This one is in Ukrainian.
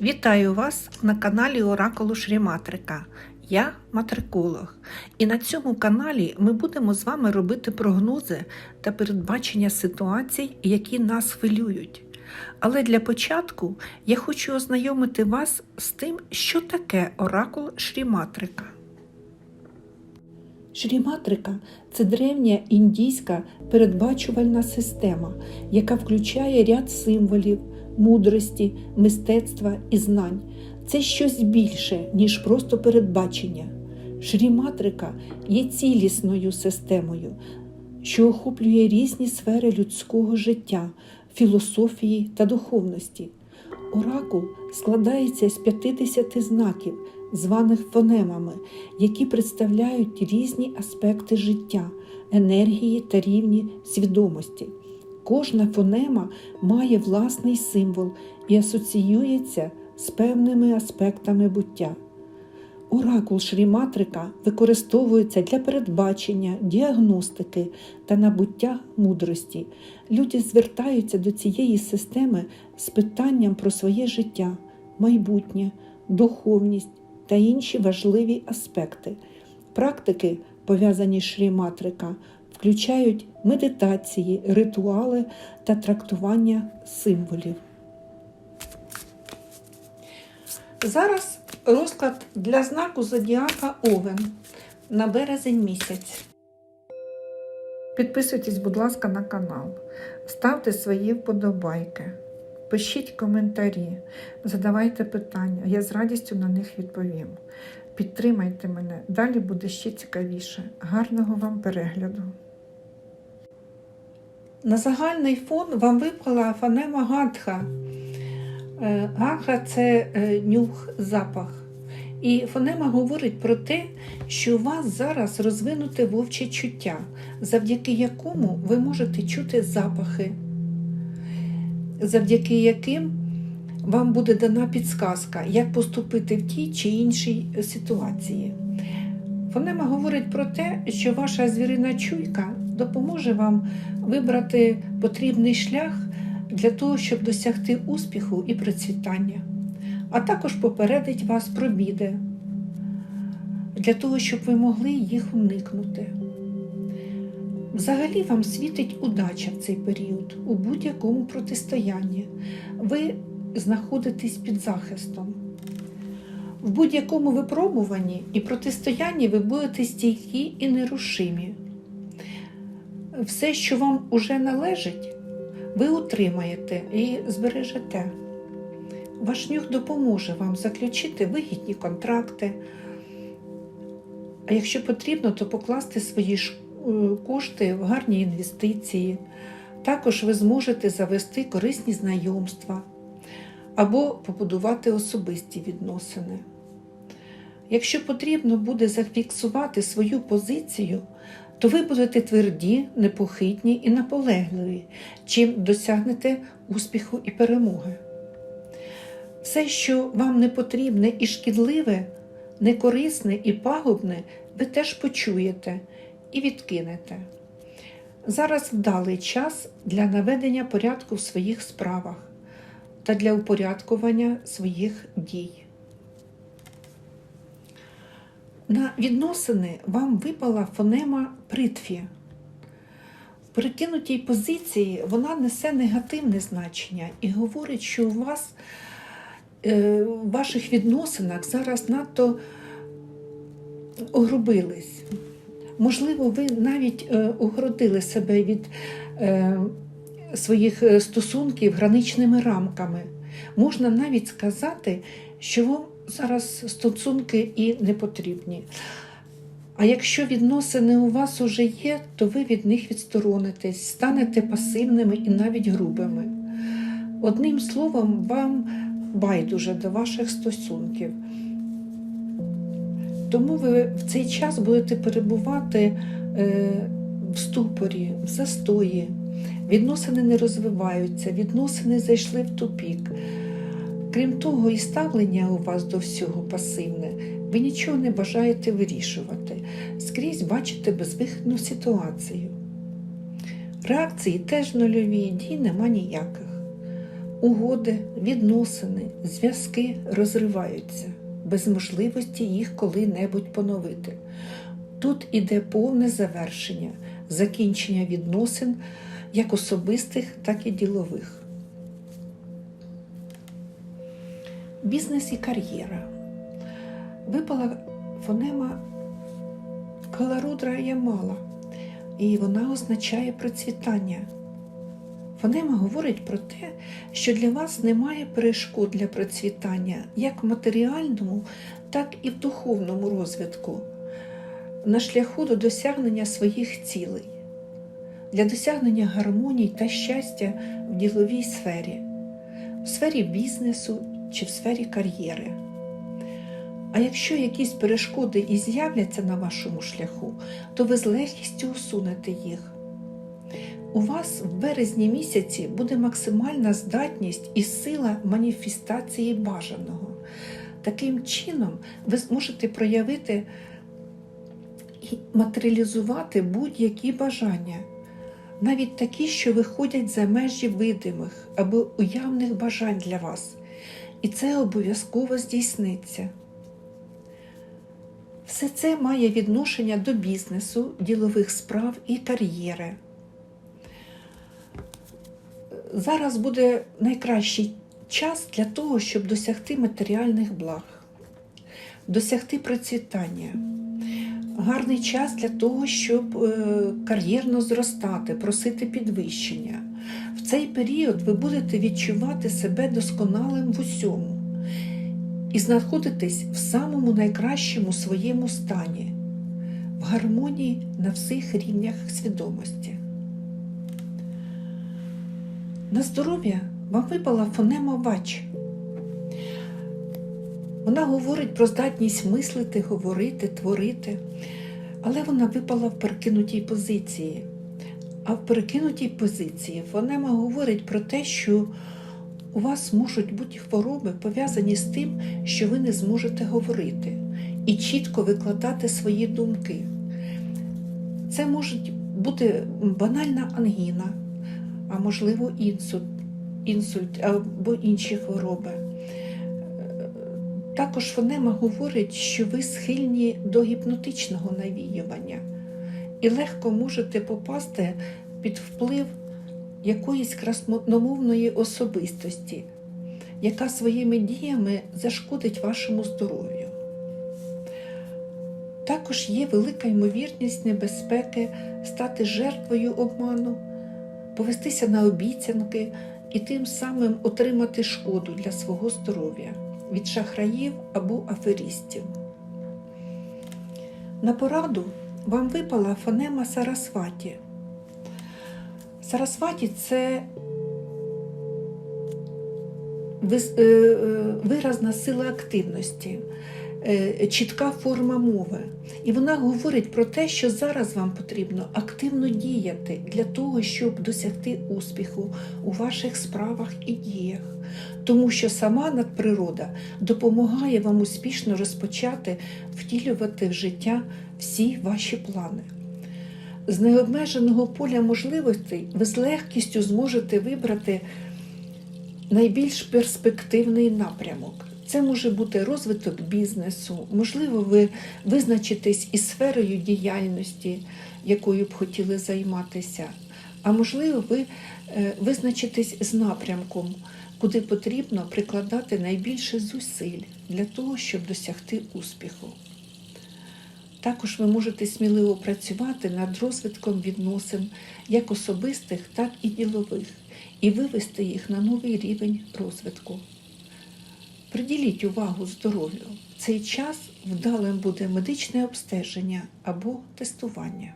Вітаю вас на каналі Оракулу Шріматрика. Я матриколог. І на цьому каналі ми будемо з вами робити прогнози та передбачення ситуацій, які нас хвилюють. Але для початку я хочу ознайомити вас з тим, що таке оракул Шріматрика. Шріматрика це древня індійська передбачувальна система, яка включає ряд символів, мудрості, мистецтва і знань. Це щось більше, ніж просто передбачення. Шріматрика є цілісною системою, що охоплює різні сфери людського життя, філософії та духовності. Оракул складається з 50 знаків, званих фонемами, які представляють різні аспекти життя, енергії та рівні свідомості. Кожна фонема має власний символ і асоціюється з певними аспектами буття. Оракул Шріматрика використовується для передбачення, діагностики та набуття мудрості. Люди звертаються до цієї системи з питанням про своє життя, майбутнє, духовність та інші важливі аспекти. Практики, пов'язані з Шріматрика, включають медитації, ритуали та трактування символів. Зараз розклад для знаку зодіака Овен на березень місяць. Підписуйтесь, будь ласка, на канал, ставте свої вподобайки, пишіть коментарі, задавайте питання, я з радістю на них відповім. Підтримайте мене, далі буде ще цікавіше. Гарного вам перегляду! На загальний фон вам випала фонема Гадха. Е, Гадха це е, нюх, запах. І фонема говорить про те, що у вас зараз розвинуте вовче чуття, завдяки якому ви можете чути запахи, завдяки яким вам буде дана підсказка, як поступити в тій чи іншій ситуації. Фонема говорить про те, що ваша звірина чуйка допоможе вам вибрати потрібний шлях для того, щоб досягти успіху і процвітання, а також попередить вас про біди, для того, щоб ви могли їх уникнути. Взагалі вам світить удача в цей період у будь-якому протистоянні. Ви знаходитесь під захистом. В будь-якому випробуванні і протистоянні ви будете стійкі і нерушимі. Все, що вам уже належить, ви утримаєте і збережете. Ваш нюх допоможе вам заключити вигідні контракти. А якщо потрібно, то покласти свої е, кошти в гарні інвестиції. Також ви зможете завести корисні знайомства або побудувати особисті відносини. Якщо потрібно буде зафіксувати свою позицію, то ви будете тверді, непохитні і наполегливі, чим досягнете успіху і перемоги. Все, що вам не потрібне і шкідливе, некорисне і пагубне, ви теж почуєте і відкинете. Зараз вдалий час для наведення порядку в своїх справах та для упорядкування своїх дій. На відносини вам випала фонема притві. В перекинутій позиції вона несе негативне значення і говорить, що у вас е, в ваших відносинах зараз надто огрубились. Можливо, ви навіть е, огородили себе від е, своїх е, стосунків граничними рамками. Можна навіть сказати, що вам зараз стосунки і не потрібні. А якщо відносини у вас уже є, то ви від них відсторонитесь, станете пасивними і навіть грубими. Одним словом, вам байдуже до ваших стосунків. Тому ви в цей час будете перебувати е, в ступорі, в застої. Відносини не розвиваються, відносини зайшли в тупік. Крім того, і ставлення у вас до всього пасивне, ви нічого не бажаєте вирішувати, скрізь бачите безвихідну ситуацію. Реакції теж нульові, дій нема ніяких. Угоди, відносини, зв'язки розриваються без можливості їх коли-небудь поновити. Тут іде повне завершення, закінчення відносин як особистих, так і ділових. Бізнес і кар'єра. Випала фонема Каларудра Ямала, і вона означає процвітання. Фонема говорить про те, що для вас немає перешкод для процвітання як в матеріальному, так і в духовному розвитку, на шляху до досягнення своїх цілей, для досягнення гармонії та щастя в діловій сфері, в сфері бізнесу чи в сфері кар'єри. А якщо якісь перешкоди і з'являться на вашому шляху, то ви з легкістю усунете їх. У вас в березні місяці буде максимальна здатність і сила маніфестації бажаного. Таким чином, ви зможете проявити і матеріалізувати будь-які бажання, навіть такі, що виходять за межі видимих або уявних бажань для вас. І це обов'язково здійсниться. Все це має відношення до бізнесу, ділових справ і кар'єри. Зараз буде найкращий час для того, щоб досягти матеріальних благ, досягти процвітання. Гарний час для того, щоб е, кар'єрно зростати, просити підвищення. В цей період ви будете відчувати себе досконалим в усьому і знаходитесь в самому найкращому своєму стані, в гармонії на всіх рівнях свідомості. На здоров'я вам випала фонема вач. Вона говорить про здатність мислити, говорити, творити, але вона випала в перекинутій позиції. А в перекинутій позиції фонема говорить про те, що у вас можуть бути хвороби пов'язані з тим, що ви не зможете говорити і чітко викладати свої думки. Це може бути банальна ангіна, а можливо інсульт, інсульт або інші хвороби. Також фонема говорить, що ви схильні до гіпнотичного навіювання і легко можете попасти під вплив якоїсь красномовної особистості, яка своїми діями зашкодить вашому здоров'ю. Також є велика ймовірність небезпеки стати жертвою обману, повестися на обіцянки і тим самим отримати шкоду для свого здоров'я від шахраїв або аферистів. На пораду вам випала фонема Сарасваті. Сарасваті це е, е, виразна сила активності, чітка форма мови. І вона говорить про те, що зараз вам потрібно активно діяти для того, щоб досягти успіху у ваших справах і діях. Тому що сама надприрода допомагає вам успішно розпочати втілювати в життя всі ваші плани. З необмеженого поля можливостей ви з легкістю зможете вибрати найбільш перспективний напрямок. Це може бути розвиток бізнесу, можливо, ви визначитесь із сферою діяльності, якою б хотіли займатися, а можливо, ви е, визначитесь з напрямком, куди потрібно прикладати найбільше зусиль для того, щоб досягти успіху. Також ви можете сміливо працювати над розвитком відносин як особистих, так і ділових, і вивести їх на новий рівень розвитку. Приділіть увагу здоров'ю. В цей час вдалим буде медичне обстеження або тестування.